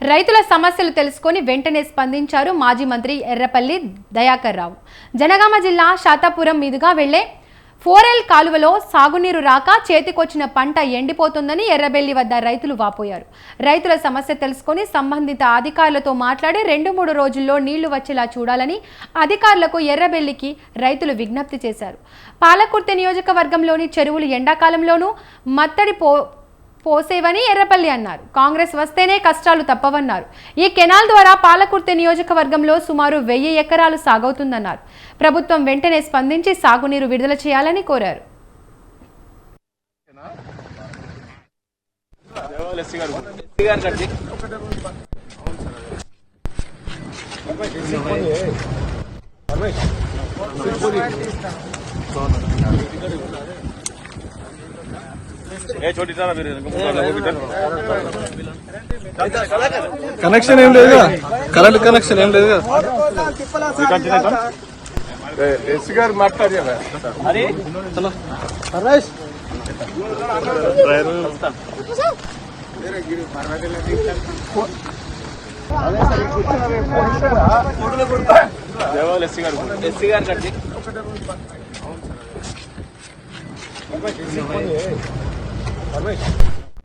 రైతుల సమస్యలు తెలుసుకొని వెంటనే స్పందించారు మాజీ మంత్రి ఎర్రపల్లి దయాకర్ రావు. జనగామ జిల్లా శాతాపురం మీదుగా వెళ్ళే ఫోరెల్ కాలువలో సాగునీరు రాక చేతికొచ్చిన పంట ఎండిపోతుందని ఎర్రబెల్లి వద్ద రైతులు వాపోయారు. రైతుల సమస్య తెలుసుకొని సంబంధిత అధికారులతో మాట్లాడి రెండు మూడు రోజుల్లో నీళ్ళు వచ్చేలా చూడాలని అధికారులకు ఎర్రబెల్లికి రైతులు విజ్ఞప్తి చేశారు. పాలకుర్తి నియోజకవర్గంలోని చెరువులు ఎండాకాలంలోనూ మత్తడి పో పోసేవని ఎర్రపల్లి అన్నారు. కాంగ్రెస్ వస్తేనే కష్టాలు తప్పవన్నారు. ఈ కెనాల్ ద్వారా పాలకుర్తి నియోజకవర్గంలో సుమారు వెయ్యి ఎకరాలు సాగవుతుందన్నారు. ప్రభుత్వం వెంటనే స్పందించి సాగునీరు విడుదల చేయాలని కోరారు. కనెక్షన్ ఏం లేదు కరెంట్ కనెక్షన్ ఏం లేదు గారు మాట్లాడారు ఎస్సీ గారు ఎస్సీ గారు కట్టి. Boa noite.